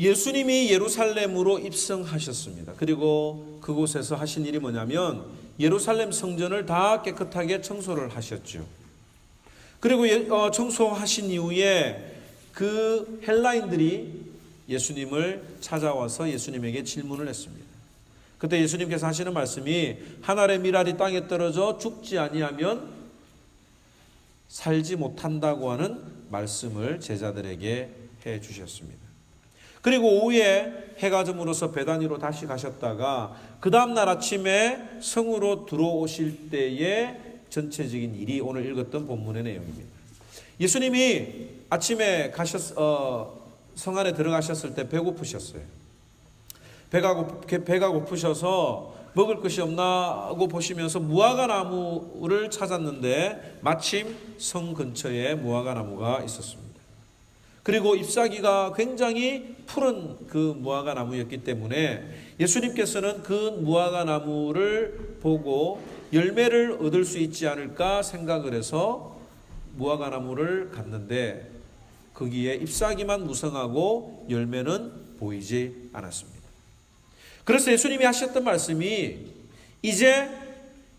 예수님이 예루살렘으로 입성하셨습니다. 그리고 그곳에서 하신 일이 뭐냐면 예루살렘 성전을 다 깨끗하게 청소를 하셨죠. 그리고 예- 어, 청소하신 이후에 그 헬라인들이 예수님을 찾아와서 예수님에게 질문을 했습니다. 그때 예수님께서 하시는 말씀이 하늘의 미랄이 땅에 떨어져 죽지 아니하면 살지 못한다고 하는 말씀을 제자들에게 해 주셨습니다. 그리고 오후에 해가 즘으로써 베다니로 다시 가셨다가 그 다음 날 아침에 성으로 들어오실 때의 전체적인 일이 오늘 읽었던 본문의 내용입니다. 예수님이 아침에 가셨 어, 성 안에 들어가셨을 때 배고프셨어요. 배가 고, 배가 고프셔서 먹을 것이 없나 하고 보시면서 무화과 나무를 찾았는데 마침 성 근처에 무화과 나무가 있었습니다. 그리고 잎사귀가 굉장히 푸른 그 무화과 나무였기 때문에 예수님께서는 그 무화과 나무를 보고 열매를 얻을 수 있지 않을까 생각을 해서 무화과 나무를 갔는데 거기에 잎사귀만 무성하고 열매는 보이지 않았습니다. 그래서 예수님이 하셨던 말씀이 이제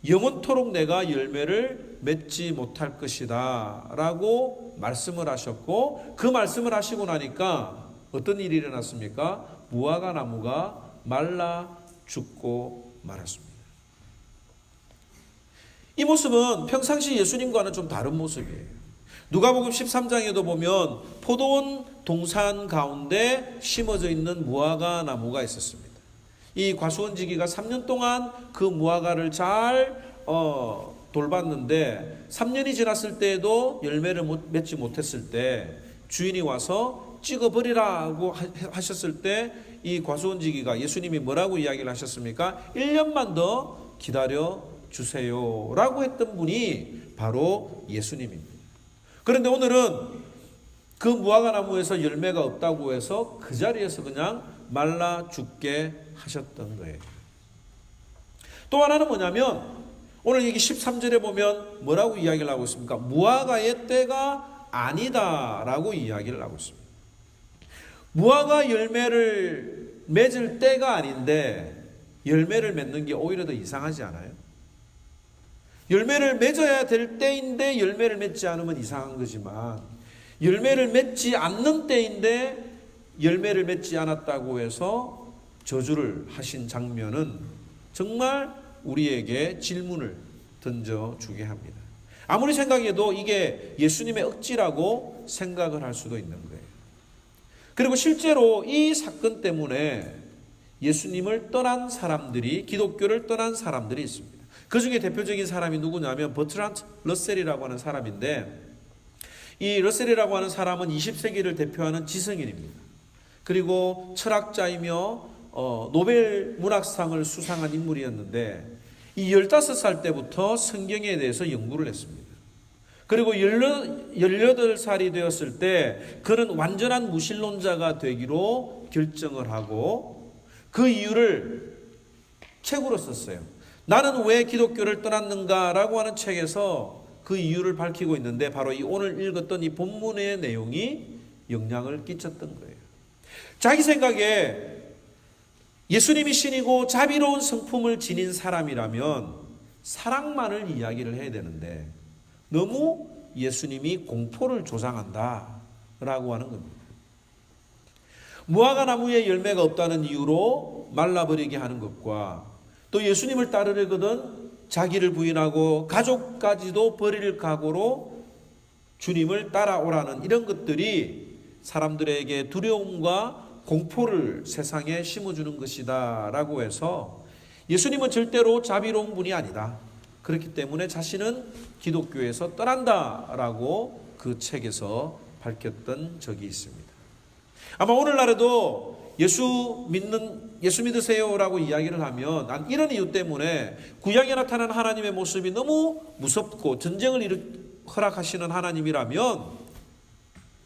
영원토록 내가 열매를 맺지 못할 것이다 라고 말씀을 하셨고 그 말씀을 하시고 나니까 어떤 일이 일어났습니까? 무화과 나무가 말라 죽고 말았습니다. 이 모습은 평상시 예수님과는 좀 다른 모습이에요. 누가복음 13장에도 보면 포도원 동산 가운데 심어져 있는 무화과 나무가 있었습니다. 이 과수원지기가 3년 동안 그 무화과를 잘 어, 돌봤는데 3년이 지났을 때에도 열매를 못, 맺지 못했을 때 주인이 와서 찍어버리라고 하셨을 때 이 과수원지기가 예수님이 뭐라고 이야기를 하셨습니까? 1년만 더 기다려 주세요 라고 했던 분이 바로 예수님입니다. 그런데 오늘은 그 무화과 나무에서 열매가 없다고 해서 그 자리에서 그냥 말라 죽게 하셨던 거예요. 또 하나는 뭐냐면 오늘 여기 13절에 보면 뭐라고 이야기를 하고 있습니까? 무화과의 때가 아니다라고 이야기를 하고 있습니다. 무화과 열매를 맺을 때가 아닌데 열매를 맺는 게 오히려 더 이상하지 않아요? 열매를 맺어야 될 때인데 열매를 맺지 않으면 이상한 거지만 열매를 맺지 않는 때인데 열매를 맺지 않았다고 해서 저주를 하신 장면은 정말 우리에게 질문을 던져주게 합니다. 아무리 생각해도 이게 예수님의 억지라고 생각을 할 수도 있는 거예요. 그리고 실제로 이 사건 때문에 예수님을 떠난 사람들이, 기독교를 떠난 사람들이 있습니다. 그 중에 대표적인 사람이 누구냐면 버트란트 러셀이라고 하는 사람인데 이 러셀이라고 하는 사람은 20세기를 대표하는 지성인입니다. 그리고 철학자이며 어, 노벨 문학상을 수상한 인물이었는데 이 15살 때부터 성경에 대해서 연구를 했습니다. 그리고 18살이 되었을 때 그는 완전한 무신론자가 되기로 결정을 하고 그 이유를 책으로 썼어요. 나는 왜 기독교를 떠났는가라고 하는 책에서 그 이유를 밝히고 있는데 바로 이 오늘 읽었던 이 본문의 내용이 영향을 끼쳤던 거예요. 자기 생각에 예수님이 신이고 자비로운 성품을 지닌 사람이라면 사랑만을 이야기를 해야 되는데 너무 예수님이 공포를 조장한다 라고 하는 겁니다. 무화과 나무에 열매가 없다는 이유로 말라버리게 하는 것과 또 예수님을 따르려거든 자기를 부인하고 가족까지도 버릴 각오로 주님을 따라오라는 이런 것들이 사람들에게 두려움과 공포를 세상에 심어주는 것이다 라고 해서 예수님은 절대로 자비로운 분이 아니다. 그렇기 때문에 자신은 기독교에서 떠난다 라고 그 책에서 밝혔던 적이 있습니다. 아마 오늘날에도 예수 믿는 예수 믿으세요 라고 이야기를 하면 난 이런 이유 때문에 구약에 나타난 하나님의 모습이 너무 무섭고 전쟁을 허락하시는 하나님이라면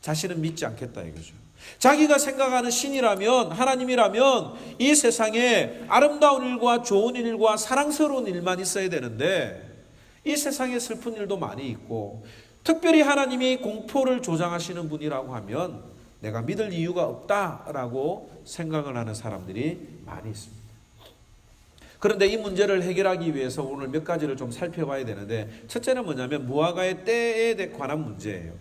자신은 믿지 않겠다 이거죠. 자기가 생각하는 신이라면 하나님이라면 이 세상에 아름다운 일과 좋은 일과 사랑스러운 일만 있어야 되는데 이 세상에 슬픈 일도 많이 있고 특별히 하나님이 공포를 조장하시는 분이라고 하면 내가 믿을 이유가 없다라고 생각을 하는 사람들이 많이 있습니다. 그런데 이 문제를 해결하기 위해서 오늘 몇 가지를 좀 살펴봐야 되는데 첫째는 뭐냐면 무화과의 때에 관한 문제예요.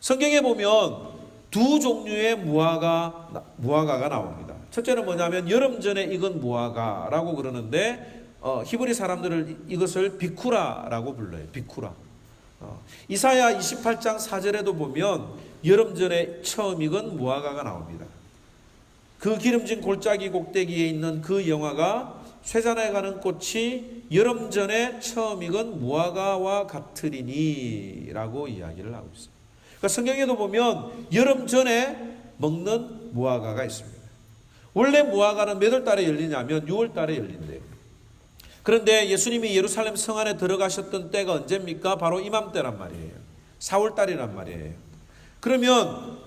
성경에 보면 두 종류의 무화과 무화과가 나옵니다. 첫째는 뭐냐면 여름 전에 익은 무화과라고 그러는데 어, 히브리 사람들을 이것을 비쿠라라고 불러요. 비쿠라. 어, 이사야 28장 4절에도 보면 여름 전에 처음 익은 무화과가 나옵니다. 그 기름진 골짜기 꼭대기에 있는 그 영화가 쇠잔에 가는 꽃이 여름 전에 처음 익은 무화과와 같으리니라고 이야기를 하고 있어요. 그러니까 성경에도 보면 여름 전에 먹는 무화과가 있습니다. 원래 무화과는 몇 월 달에 열리냐면 6월 달에 열린대요. 그런데 예수님이 예루살렘 성 안에 들어가셨던 때가 언제입니까? 바로 이맘때란 말이에요. 4월 달이란 말이에요. 그러면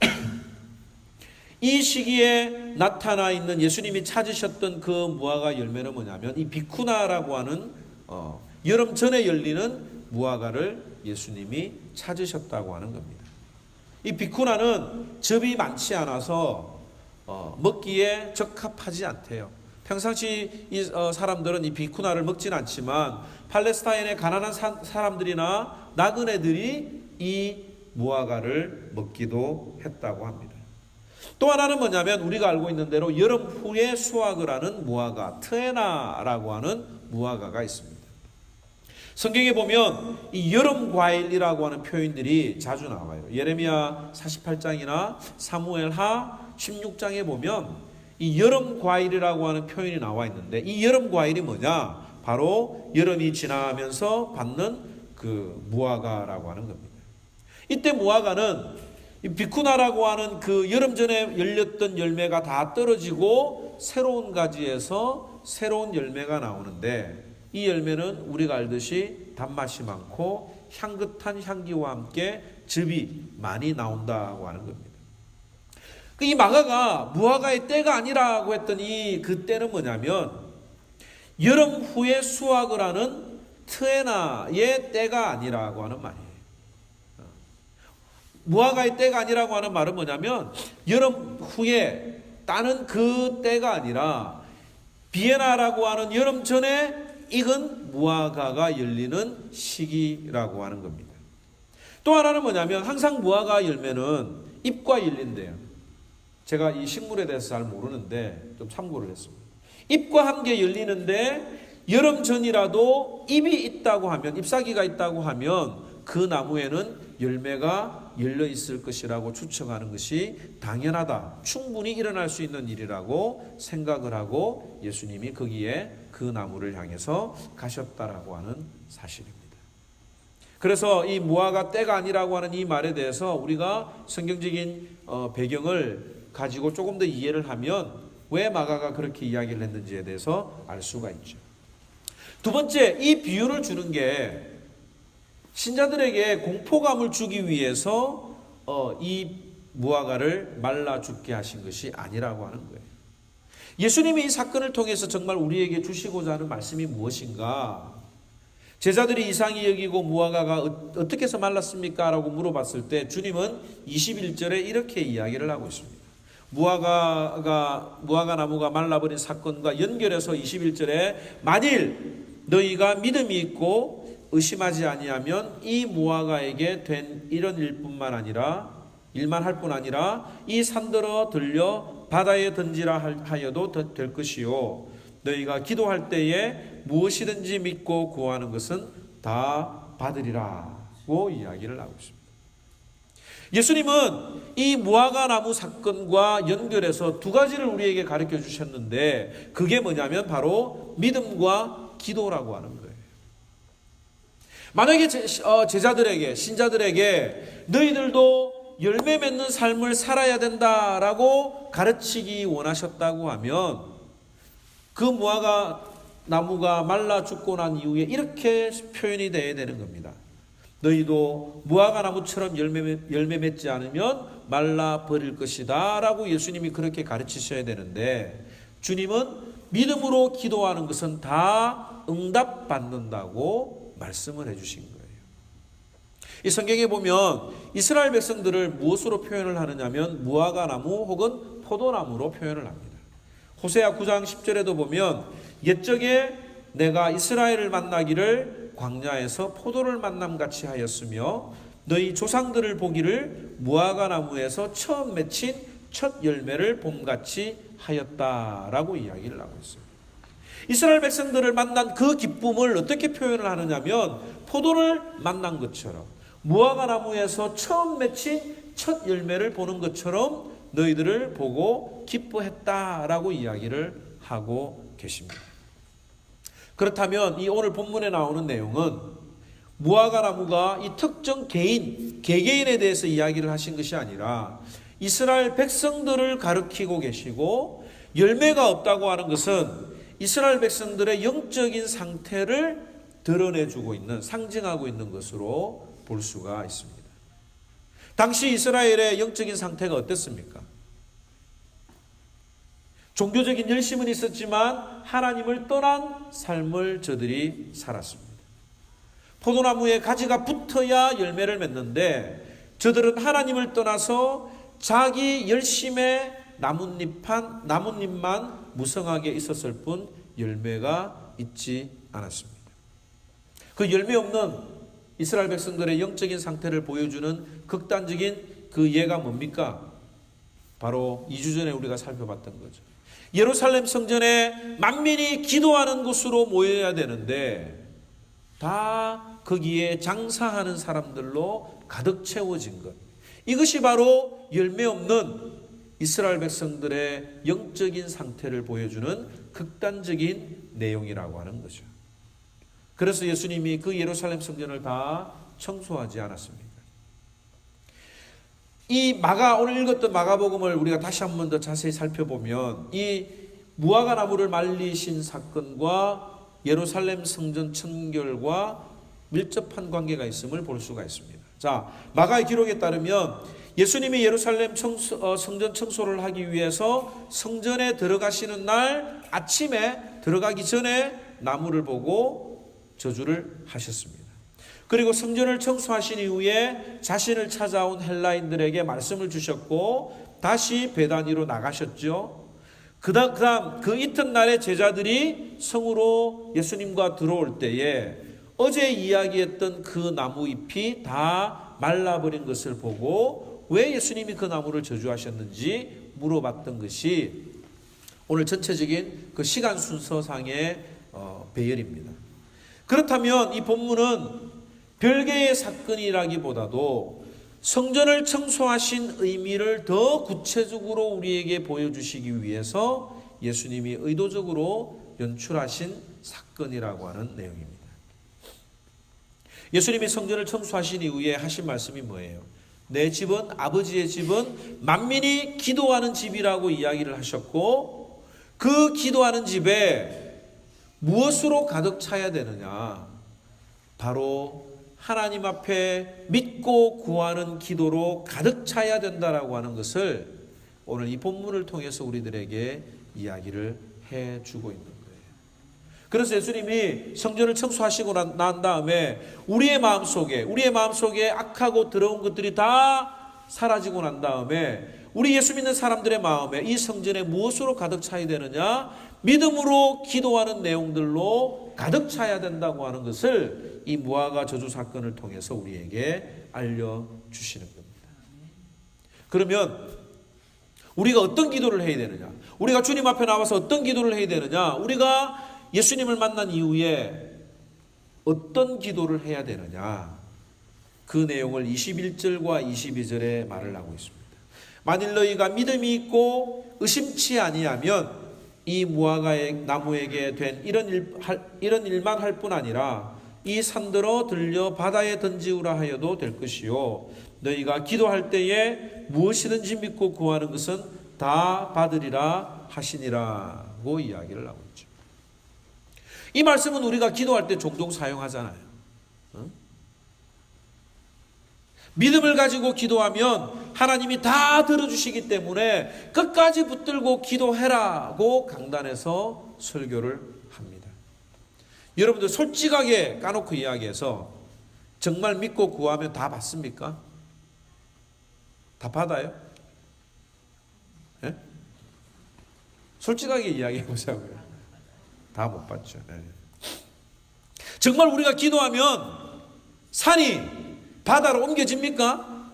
이 시기에 나타나 있는 예수님이 찾으셨던 그 무화과 열매는 뭐냐면 이 비쿠나라고 하는 어, 여름 전에 열리는 무화과를 예수님이 찾으셨다고 하는 겁니다. 이 비쿠나는 접이 많지 않아서 어, 먹기에 적합하지 않대요. 평상시 이 어, 사람들은 이 비쿠나를 먹진 않지만 팔레스타인의 가난한 사, 사람들이나 나그네들이 이 무화과를 먹기도 했다고 합니다. 또 하나는 뭐냐면 우리가 알고 있는 대로 여름 후에 수확을 하는 무화과, 트에나라고 하는 무화과가 있습니다. 성경에 보면 이 여름 과일이라고 하는 표현들이 자주 나와요. 예레미야 48장이나 사무엘하 16장에 보면 이 여름 과일이라고 하는 표현이 나와 있는데 이 여름 과일이 뭐냐? 바로 여름이 지나면서 받는 그 무화과라고 하는 겁니다. 이때 무화과는 이 비쿠나라고 하는 그 여름 전에 열렸던 열매가 다 떨어지고 새로운 가지에서 새로운 열매가 나오는데 이 열매는 우리가 알듯이 단맛이 많고 향긋한 향기와 함께 즙이 많이 나온다고 하는 겁니다. 그이 마가가 무화과의 때가 아니라고 했더니 그 때는 뭐냐면 여름 후에 수확을 하는 트에나의 때가 아니라고 하는 말이에요. 무화과의 때가 아니라고 하는 말은 뭐냐면 여름 후에 따는 그 때가 아니라 비에나라고 하는 여름 전에 익은 무화과가 열리는 시기라고 하는 겁니다. 또 하나는 뭐냐면 항상 무화과 열매는 잎과 열린대요. 제가 이 식물에 대해서 잘 모르는데 좀 참고를 했습니다. 잎과 함께 열리는데 여름 전이라도 잎이 있다고 하면 잎사귀가 있다고 하면 그 나무에는 열매가 열려 있을 것이라고 추측하는 것이 당연하다. 충분히 일어날 수 있는 일이라고 생각을 하고 예수님이 거기에 그 나무를 향해서 가셨다라고 하는 사실입니다. 그래서 이 무화과 때가 아니라고 하는 이 말에 대해서 우리가 성경적인 어, 배경을 가지고 조금 더 이해를 하면 왜 마가가 그렇게 이야기를 했는지에 대해서 알 수가 있죠. 두 번째, 이 비유를 주는 게 신자들에게 공포감을 주기 위해서 어, 이 무화과를 말라 죽게 하신 것이 아니라고 하는 거예요. 예수님이 이 사건을 통해서 정말 우리에게 주시고자 하는 말씀이 무엇인가? 제자들이 이상히 여기고 무화과가 어, 어떻게 해서 말랐습니까? 라고 물어봤을 때 주님은 21절에 이렇게 이야기를 하고 있습니다. 무화과가 무화과 나무가 말라버린 사건과 연결해서 21절에 만일 너희가 믿음이 있고 의심하지 아니하면 이 무화과에게 된 이런 일뿐만 아니라 일만 할 뿐 아니라 이 산들어 들려 바다에 던지라 하여도 될 것이요 너희가 기도할 때에 무엇이든지 믿고 구하는 것은 다 받으리라고 이야기를 하고 있습니다. 예수님은 이 무화과 나무 사건과 연결해서 두 가지를 우리에게 가르쳐 주셨는데 그게 뭐냐면 바로 믿음과 기도라고 하는 거예요. 만약에 어, 제자들에게 신자들에게 너희들도 열매 맺는 삶을 살아야 된다라고 가르치기 원하셨다고 하면 그 무화과 나무가 말라 죽고 난 이후에 이렇게 표현이 되어야 되는 겁니다. 너희도 무화과 나무처럼 열매, 열매 맺지 않으면 말라 버릴 것이다 라고 예수님이 그렇게 가르치셔야 되는데 주님은 믿음으로 기도하는 것은 다 응답받는다고 말씀을 해주신 거예요. 이 성경에 보면 이스라엘 백성들을 무엇으로 표현을 하느냐면 무화과 나무 혹은 포도나무로 표현을 합니다. 호세아 9장 10절에도 보면 옛적에 내가 이스라엘을 만나기를 광야에서 포도를 만남 같이 하였으며 너희 조상들을 보기를 무화과 나무에서 처음 맺힌 첫 열매를 봄같이 하였다라고 이야기를 하고 있습니다. 이스라엘 백성들을 만난 그 기쁨을 어떻게 표현을 하느냐면 포도를 만난 것처럼 무화과 나무에서 처음 맺힌 첫 열매를 보는 것처럼 너희들을 보고 기뻐했다라고 이야기를 하고 계십니다. 그렇다면 이 오늘 본문에 나오는 내용은 무화과 나무가 이 특정 개인, 개개인에 대해서 이야기를 하신 것이 아니라 이스라엘 백성들을 가르치고 계시고 열매가 없다고 하는 것은 이스라엘 백성들의 영적인 상태를 드러내주고 있는, 상징하고 있는 것으로 볼 수가 있습니다. 당시 이스라엘의 영적인 상태가 어땠습니까? 종교적인 열심은 있었지만 하나님을 떠난 삶을 저들이 살았습니다. 포도나무에 가지가 붙어야 열매를 맺는데 저들은 하나님을 떠나서 자기 열심의 나뭇잎한 나뭇잎만 무성하게 있었을 뿐 열매가 있지 않았습니다. 그 열매 없는 이스라엘 백성들의 영적인 상태를 보여주는 극단적인 그 예가 뭡니까? 바로 2주 전에 우리가 살펴봤던 거죠. 예루살렘 성전에 만민이 기도하는 곳으로 모여야 되는데 다 거기에 장사하는 사람들로 가득 채워진 것. 이것이 바로 열매 없는 이스라엘 백성들의 영적인 상태를 보여주는 극단적인 내용이라고 하는 거죠. 그래서 예수님이 그 예루살렘 성전을 다 청소하지 않았습니다. 이 마가 오늘 읽었던 마가복음을 우리가 다시 한 번 더 자세히 살펴보면 이 무화과 나무를 말리신 사건과 예루살렘 성전 청결과 밀접한 관계가 있음을 볼 수가 있습니다. 자, 마가의 기록에 따르면 예수님이 예루살렘 청소, 어, 성전 청소를 하기 위해서 성전에 들어가시는 날 아침에 들어가기 전에 나무를 보고 저주를 하셨습니다. 그리고 성전을 청소하신 이후에 자신을 찾아온 헬라인들에게 말씀을 주셨고 다시 배단위로 나가셨죠. 그다음 그다음 그 이튿날에 제자들이 성으로 예수님과 들어올 때에 어제 이야기했던 그 나무 잎이 다 말라버린 것을 보고 왜 예수님이 그 나무를 저주하셨는지 물어봤던 것이 오늘 전체적인 그 시간 순서상의 어, 배열입니다. 그렇다면 이 본문은 별개의 사건이라기보다도 성전을 청소하신 의미를 더 구체적으로 우리에게 보여주시기 위해서 예수님이 의도적으로 연출하신 사건이라고 하는 내용입니다. 예수님이 성전을 청소하신 이후에 하신 말씀이 뭐예요? 내 집은 아버지의 집은 만민이 기도하는 집이라고 이야기를 하셨고 그 기도하는 집에 무엇으로 가득 차야 되느냐? 바로 하나님 앞에 믿고 구하는 기도로 가득 차야 된다라고 하는 것을 오늘 이 본문을 통해서 우리들에게 이야기를 해 주고 있는 거예요. 그래서 예수님이 성전을 청소하시고 난, 난 다음에 우리의 마음 속에 우리의 마음 속에 악하고 더러운 것들이 다 사라지고 난 다음에 우리 예수 믿는 사람들의 마음에 이 성전에 무엇으로 가득 차야 되느냐? 믿음으로 기도하는 내용들로 가득 차야 된다고 하는 것을 이 무화과 저주 사건을 통해서 우리에게 알려 주시는 겁니다. 그러면 우리가 어떤 기도를 해야 되느냐? 우리가 주님 앞에 나와서 어떤 기도를 해야 되느냐? 우리가 예수님을 만난 이후에 어떤 기도를 해야 되느냐? 그 내용을 21절과 22절에 말을 하고 있습니다. 만일 너희가 믿음이 있고 의심치 아니하면 이 무화과의 나무에게 된 이런 일 이런 일만 할 뿐 아니라 이 산들어 들려 바다에 던지우라 하여도 될 것이요 너희가 기도할 때에 무엇이든지 믿고 구하는 것은 다 받으리라 하시니라고 이야기를 하고 있죠. 이 말씀은 우리가 기도할 때 종종 사용하잖아요. 믿음을 가지고 기도하면 하나님이 다 들어주시기 때문에 끝까지 붙들고 기도해라고 강단에서 설교를 합니다. 여러분들 솔직하게 까놓고 이야기해서 정말 믿고 구하면 다 받습니까? 다 받아요? 예? 솔직하게 이야기해 보자고요. 다 못 받죠. 예. 정말 우리가 기도하면 산이 바다로 옮겨집니까?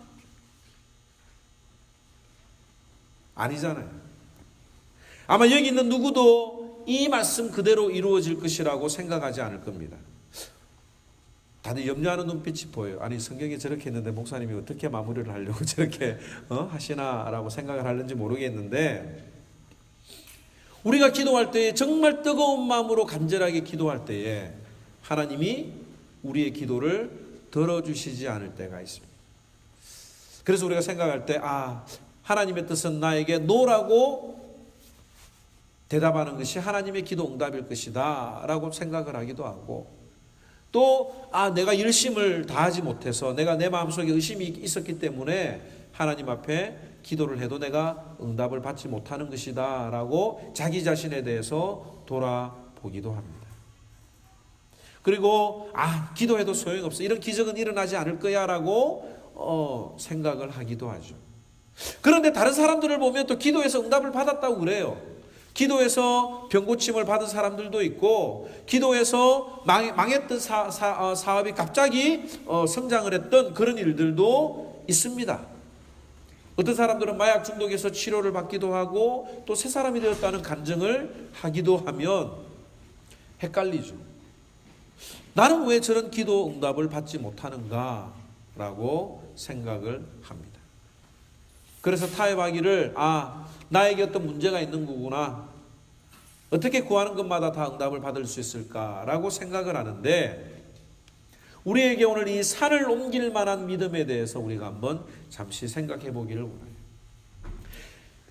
아니잖아요. 아마 여기 있는 누구도 이 말씀 그대로 이루어질 것이라고 생각하지 않을 겁니다. 다들 염려하는 눈빛이 보여요. 아니 성경에 저렇게 했는데 목사님이 어떻게 마무리를 하려고 저렇게 어? 하시나라고 생각을 하는지 모르겠는데 우리가 기도할 때에 정말 뜨거운 마음으로 간절하게 기도할 때에 하나님이 우리의 기도를 들어주시지 않을 때가 있습니다. 그래서 우리가 생각할 때, 아, 하나님의 뜻은 나에게 노라고 대답하는 것이 하나님의 기도 응답일 것이다. 라고 생각을 하기도 하고, 또, 아, 내가 열심을 다하지 못해서 내가 내 마음속에 의심이 있었기 때문에 하나님 앞에 기도를 해도 내가 응답을 받지 못하는 것이다. 라고 자기 자신에 대해서 돌아보기도 합니다. 그리고, 아, 기도해도 소용없어. 이런 기적은 일어나지 않을 거야. 라고 어, 생각을 하기도 하죠. 그런데 다른 사람들을 보면 또 기도해서 응답을 받았다고 그래요. 기도해서 병고침을 받은 사람들도 있고, 기도해서 망, 망했던 사, 사, 어, 사업이 갑자기 어, 성장을 했던 그런 일들도 있습니다. 어떤 사람들은 마약 중독에서 치료를 받기도 하고, 또 새 사람이 되었다는 간증을 하기도 하면 헷갈리죠. 나는 왜 저런 기도 응답을 받지 못하는가? 라고 생각을 합니다. 그래서 타협하기를, 아, 나에게 어떤 문제가 있는 거구나. 어떻게 구하는 것마다 다 응답을 받을 수 있을까라고 생각을 하는데, 우리에게 오늘 이 산을 옮길 만한 믿음에 대해서 우리가 한번 잠시 생각해 보기를 원해요.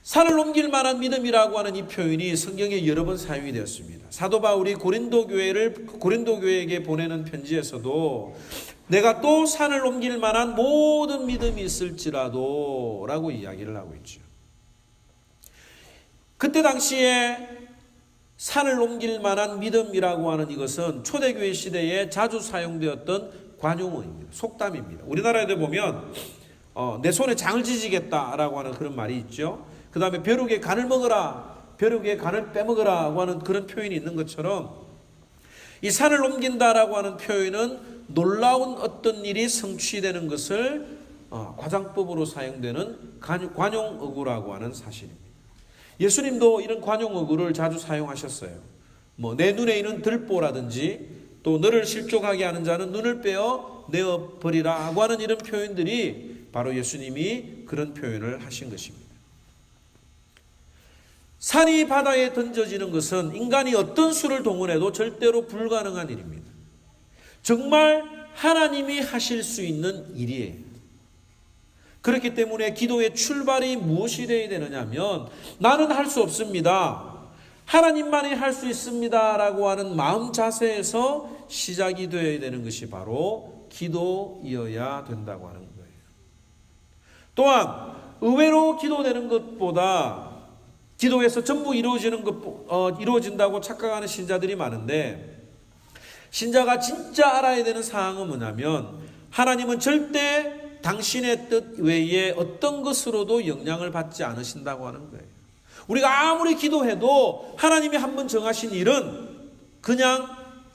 산을 옮길 만한 믿음이라고 하는 이 표현이 성경에 여러 번 사용이 되었습니다. 사도 바울이 고린도 교회를 고린도 교회에게 보내는 편지에서도 내가 또 산을 옮길 만한 모든 믿음이 있을지라도라고 이야기를 하고 있죠. 그때 당시에 산을 옮길 만한 믿음이라고 하는 이것은 초대교회 시대에 자주 사용되었던 관용어입니다. 속담입니다. 우리나라에도 보면 어, 내 손에 장을 지지겠다라고 하는 그런 말이 있죠. 그 다음에 벼룩에 간을 먹어라, 벼룩에 간을 빼먹어라고 하는 그런 표현이 있는 것처럼 이 산을 옮긴다라고 하는 표현은 놀라운 어떤 일이 성취되는 것을 어, 과장법으로 사용되는 관용어구라고 하는 사실입니다. 예수님도 이런 관용어구를 자주 사용하셨어요. 뭐 내 눈에 있는 들보라든지 또 너를 실족하게 하는 자는 눈을 빼어 내어 버리라고 하는 이런 표현들이 바로 예수님이 그런 표현을 하신 것입니다. 산이 바다에 던져지는 것은 인간이 어떤 수를 동원해도 절대로 불가능한 일입니다. 정말 하나님이 하실 수 있는 일이에요. 그렇기 때문에 기도의 출발이 무엇이 되어야 되느냐면 나는 할 수 없습니다. 하나님만이 할 수 있습니다 라고 하는 마음 자세에서 시작이 되어야 되는 것이 바로 기도이어야 된다고 하는 거예요. 또한 의외로 기도되는 것보다 기도에서 전부 이루어지는 것 어, 이루어진다고 착각하는 신자들이 많은데 신자가 진짜 알아야 되는 사항은 뭐냐면 하나님은 절대 당신의 뜻 외에 어떤 것으로도 영향을 받지 않으신다고 하는 거예요. 우리가 아무리 기도해도 하나님이 한 번 정하신 일은 그냥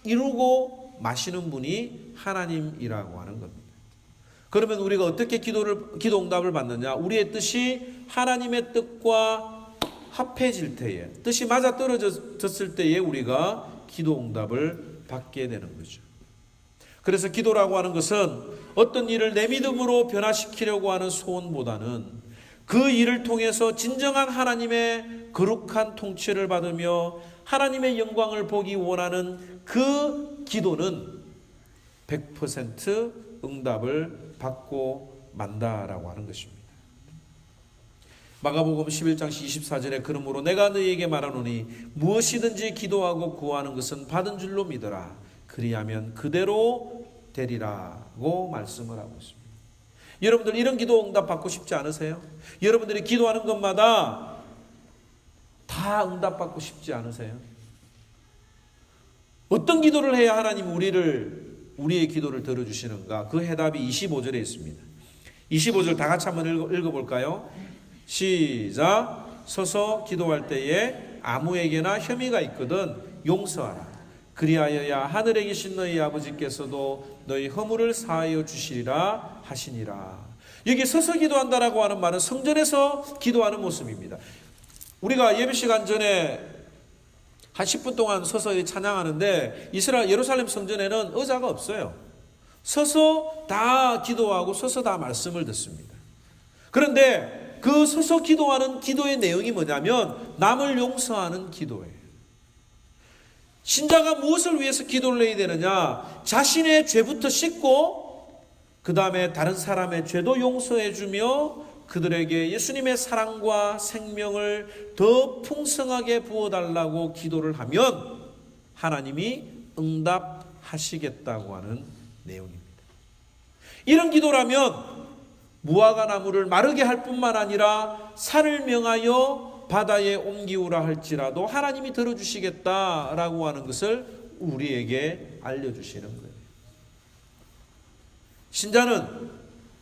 이루고 마시는 분이 하나님이라고 하는 겁니다. 그러면 우리가 어떻게 기도를 기도 응답을 받느냐? 우리의 뜻이 하나님의 뜻과 합해질 때에 뜻이 맞아 떨어졌을 때에 우리가 기도 응답을 받게 되는 거죠. 그래서 기도라고 하는 것은 어떤 일을 내 믿음으로 변화시키려고 하는 소원보다는 그 일을 통해서 진정한 하나님의 거룩한 통치를 받으며 하나님의 영광을 보기 원하는 그 기도는 100% 응답을 받고 만다라고 하는 것입니다. 마가복음 11장 24절에 그러므로 내가 너희에게 말하노니 무엇이든지 기도하고 구하는 것은 받은 줄로 믿어라. 그리하면 그대로 되리라고 말씀을 하고 있습니다. 여러분들 이런 기도 응답 받고 싶지 않으세요? 여러분들이 기도하는 것마다 다 응답 받고 싶지 않으세요? 어떤 기도를 해야 하나님 우리를 우리의 기도를 들어주시는가? 그 해답이 25절에 있습니다. 25절 다 같이 한번 읽어, 읽어볼까요? 시작. 서서 기도할 때에 아무에게나 혐의가 있거든 용서하라. 그리하여야 하늘에 계신 너희 아버지께서도 너희 허물을 사하여 주시리라 하시니라. 여기 서서 기도한다라고 하는 말은 성전에서 기도하는 모습입니다. 우리가 예배 시간 전에 한 10분 동안 서서 찬양하는데 이스라엘 예루살렘 성전에는 의자가 없어요. 서서 다 기도하고 서서 다 말씀을 듣습니다. 그런데 그 서서 기도하는 기도의 내용이 뭐냐면 남을 용서하는 기도예요. 신자가 무엇을 위해서 기도를 해야 되느냐? 자신의 죄부터 씻고 그 다음에 다른 사람의 죄도 용서해 주며 그들에게 예수님의 사랑과 생명을 더 풍성하게 부어 달라고 기도를 하면 하나님이 응답하시겠다고 하는 내용입니다. 이런 기도라면 무화과 나무를 마르게 할 뿐만 아니라 산을 명하여 바다에 옮기우라 할지라도 하나님이 들어주시겠다라고 하는 것을 우리에게 알려주시는 거예요. 신자는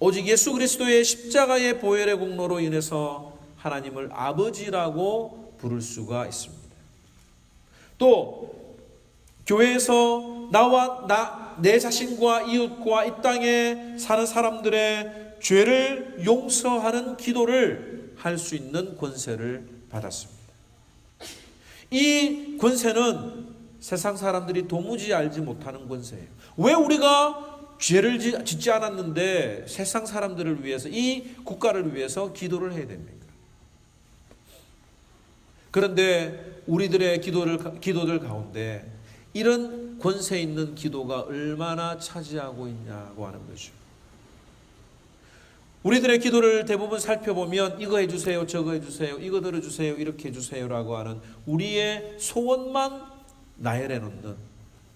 오직 예수 그리스도의 십자가의 보혈의 공로로 인해서 하나님을 아버지라고 부를 수가 있습니다. 또 교회에서 나와 나 내 자신과 이웃과 이 땅에 사는 사람들의 죄를 용서하는 기도를 할 수 있는 권세를 받았습니다. 이 권세는 세상 사람들이 도무지 알지 못하는 권세예요. 왜 우리가 죄를 짓지 않았는데 세상 사람들을 위해서 이 국가를 위해서 기도를 해야 됩니까? 그런데 우리들의 기도를 기도들 가운데 이런 권세 있는 기도가 얼마나 차지하고 있냐고 하는 거죠. 우리들의 기도를 대부분 살펴보면 이거 해주세요, 저거 해주세요, 이거 들어주세요, 이렇게 해주세요라고 하는 우리의 소원만 나열해 놓는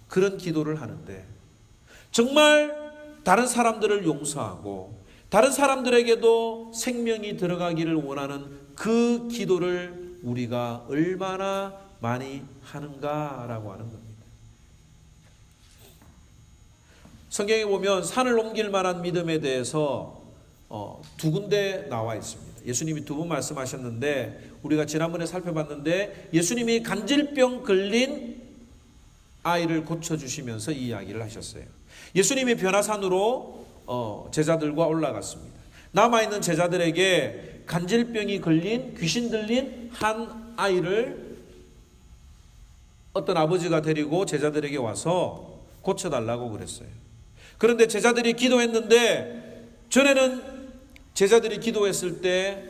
그런 기도를 하는데 정말 다른 사람들을 용서하고 다른 사람들에게도 생명이 들어가기를 원하는 그 기도를 우리가 얼마나 많이 하는가라고 하는 겁니다. 성경에 보면 산을 옮길 만한 믿음에 대해서 어, 두 군데 나와 있습니다. 예수님이 두번 말씀하셨는데 우리가 지난번에 살펴봤는데 예수님이 간질병 걸린 아이를 고쳐주시면서 이 이야기를 하셨어요. 예수님이 변화산으로 어, 제자들과 올라갔습니다. 남아있는 제자들에게 간질병이 걸린 귀신 들린 한 아이를 어떤 아버지가 데리고 제자들에게 와서 고쳐달라고 그랬어요. 그런데 제자들이 기도했는데 전에는 제자들이 기도했을 때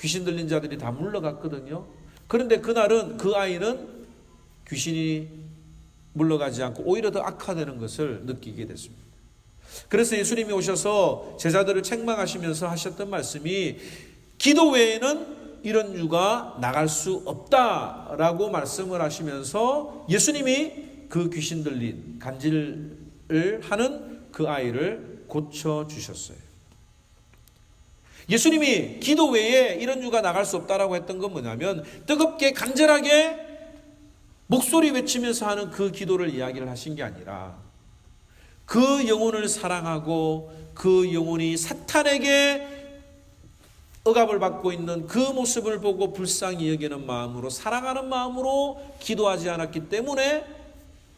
귀신 들린 자들이 다 물러갔거든요. 그런데 그날은 그 아이는 귀신이 물러가지 않고 오히려 더 악화되는 것을 느끼게 됐습니다. 그래서 예수님이 오셔서 제자들을 책망하시면서 하셨던 말씀이 기도 외에는 이런 유가 나갈 수 없다라고 말씀을 하시면서 예수님이 그 귀신 들린 간질을 하는 그 아이를 고쳐 주셨어요. 예수님이 기도 외에 이런 유가 나갈 수 없다라고 했던 건 뭐냐면 뜨겁게 간절하게 목소리 외치면서 하는 그 기도를 이야기를 하신 게 아니라 그 영혼을 사랑하고 그 영혼이 사탄에게 억압을 받고 있는 그 모습을 보고 불쌍히 여기는 마음으로 사랑하는 마음으로 기도하지 않았기 때문에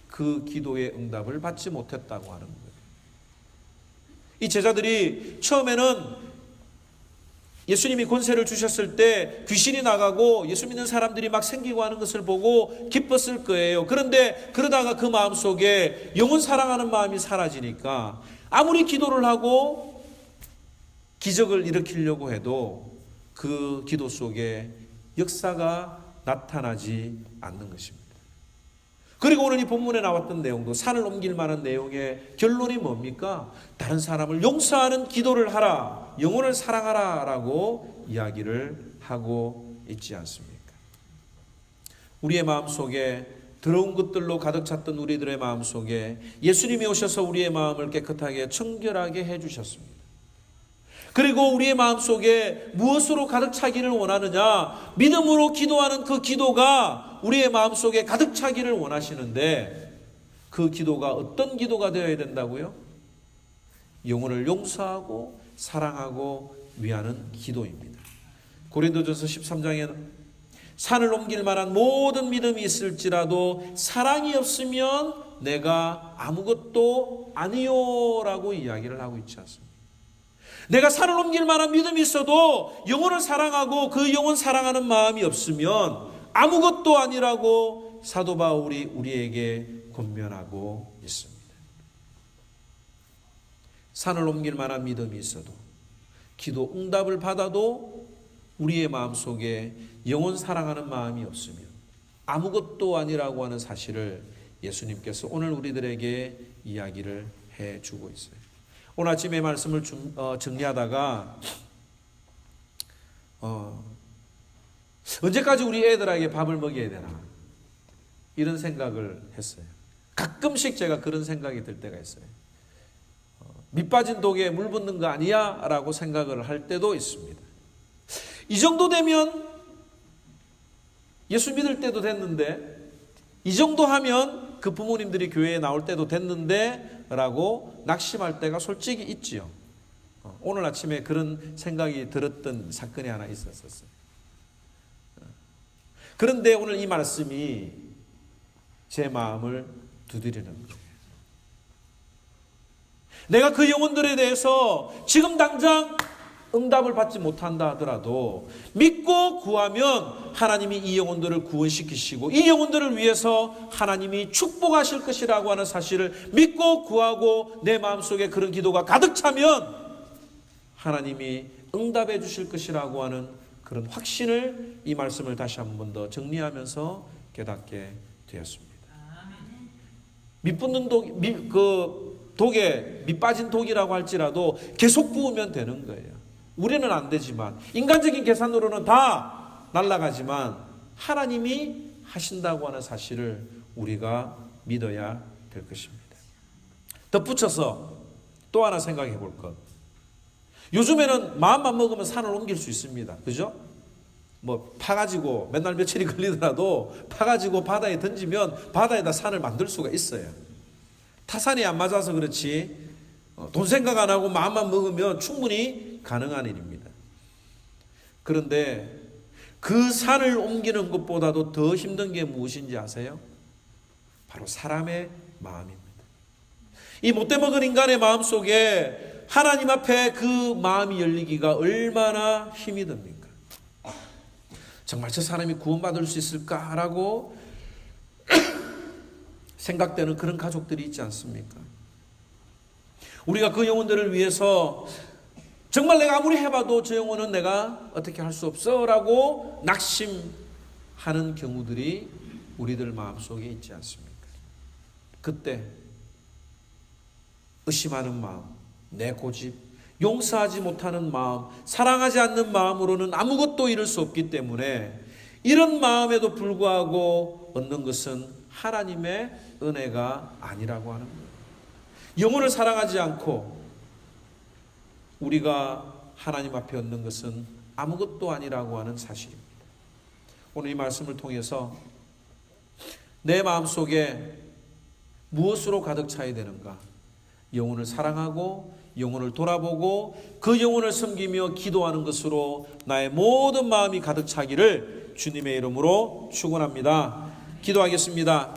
그 기도의 응답을 받지 못했다고 하는 거예요. 이 제자들이 처음에는 예수님이 권세를 주셨을 때 귀신이 나가고 예수 믿는 사람들이 막 생기고 하는 것을 보고 기뻤을 거예요. 그런데 그러다가 그 마음 속에 영혼 사랑하는 마음이 사라지니까 아무리 기도를 하고 기적을 일으키려고 해도 그 기도 속에 역사가 나타나지 않는 것입니다. 그리고 오늘 이 본문에 나왔던 내용도 산을 옮길 만한 내용의 결론이 뭡니까? 다른 사람을 용서하는 기도를 하라, 영혼을 사랑하라 라고 이야기를 하고 있지 않습니까? 우리의 마음 속에 더러운 것들로 가득 찼던 우리들의 마음 속에 예수님이 오셔서 우리의 마음을 깨끗하게 청결하게 해주셨습니다. 그리고 우리의 마음 속에 무엇으로 가득 차기를 원하느냐? 믿음으로 기도하는 그 기도가 우리의 마음 속에 가득 차기를 원하시는데 그 기도가 어떤 기도가 되어야 된다고요? 영혼을 용서하고 사랑하고 위하는 기도입니다. 고린도전서 13장에는 산을 옮길 만한 모든 믿음이 있을지라도 사랑이 없으면 내가 아무것도 아니요라고 이야기를 하고 있지 않습니까? 내가 산을 옮길 만한 믿음이 있어도 영혼을 사랑하고 그 영혼 사랑하는 마음이 없으면 아무것도 아니라고 사도 바울이 우리에게 권면하고 있습니다. 산을 옮길 만한 믿음이 있어도 기도 응답을 받아도 우리의 마음 속에 영혼 사랑하는 마음이 없으면 아무것도 아니라고 하는 사실을 예수님께서 오늘 우리들에게 이야기를 해 주고 있어요. 오늘 아침에 말씀을 중, 어, 정리하다가 어, 언제까지 우리 애들에게 밥을 먹여야 되나 이런 생각을 했어요. 가끔씩 제가 그런 생각이 들 때가 있어요. 어, 밑 빠진 독에 물 붓는 거 아니야? 라고 생각을 할 때도 있습니다. 이 정도 되면 예수 믿을 때도 됐는데 이 정도 하면 그 부모님들이 교회에 나올 때도 됐는데 라고 낙심할 때가 솔직히 있지요. 어, 오늘 아침에 그런 생각이 들었던 사건이 하나 있었었어요. 어, 그런데 오늘 이 말씀이 제 마음을 두드리는 거예요. 내가 그 영혼들에 대해서 지금 당장 응답을 받지 못한다 하더라도 믿고 구하면 하나님이 이 영혼들을 구원시키시고 이 영혼들을 위해서 하나님이 축복하실 것이라고 하는 사실을 믿고 구하고 내 마음속에 그런 기도가 가득 차면 하나님이 응답해 주실 것이라고 하는 그런 확신을 이 말씀을 다시 한 번 더 정리하면서 깨닫게 되었습니다. 밑 붙는 독, 밑, 그 독에 밑 빠진 독이라고 할지라도 계속 부으면 되는 거예요. 우리는 안 되지만 인간적인 계산으로는 다 날아가지만 하나님이 하신다고 하는 사실을 우리가 믿어야 될 것입니다. 덧붙여서 또 하나 생각해 볼 것. 요즘에는 마음만 먹으면 산을 옮길 수 있습니다. 그죠? 뭐 파가지고 맨날 며칠이 걸리더라도 파가지고 바다에 던지면 바다에다 산을 만들 수가 있어요. 타산이 안 맞아서 그렇지 어, 돈 생각 안 하고 마음만 먹으면 충분히 가능한 일입니다. 그런데 그 산을 옮기는 것보다도 더 힘든 게 무엇인지 아세요? 바로 사람의 마음입니다. 이 못돼 먹은 인간의 마음 속에 하나님 앞에 그 마음이 열리기가 얼마나 힘이 듭니까? 정말 저 사람이 구원받을 수 있을까라고 생각되는 그런 가족들이 있지 않습니까? 우리가 그 영혼들을 위해서 정말 내가 아무리 해봐도 저 영혼은 내가 어떻게 할 수 없어 라고 낙심하는 경우들이 우리들 마음속에 있지 않습니까? 그때 의심하는 마음, 내 고집, 용서하지 못하는 마음, 사랑하지 않는 마음으로는 아무것도 이룰 수 없기 때문에 이런 마음에도 불구하고 얻는 것은 하나님의 은혜가 아니라고 하는 거예요. 영혼을 사랑하지 않고 우리가 하나님 앞에 얻는 것은 아무것도 아니라고 하는 사실입니다. 오늘 이 말씀을 통해서 내 마음 속에 무엇으로 가득 차야 되는가? 영혼을 사랑하고 영혼을 돌아보고 그 영혼을 섬기며 기도하는 것으로 나의 모든 마음이 가득 차기를 주님의 이름으로 축원합니다. 기도하겠습니다.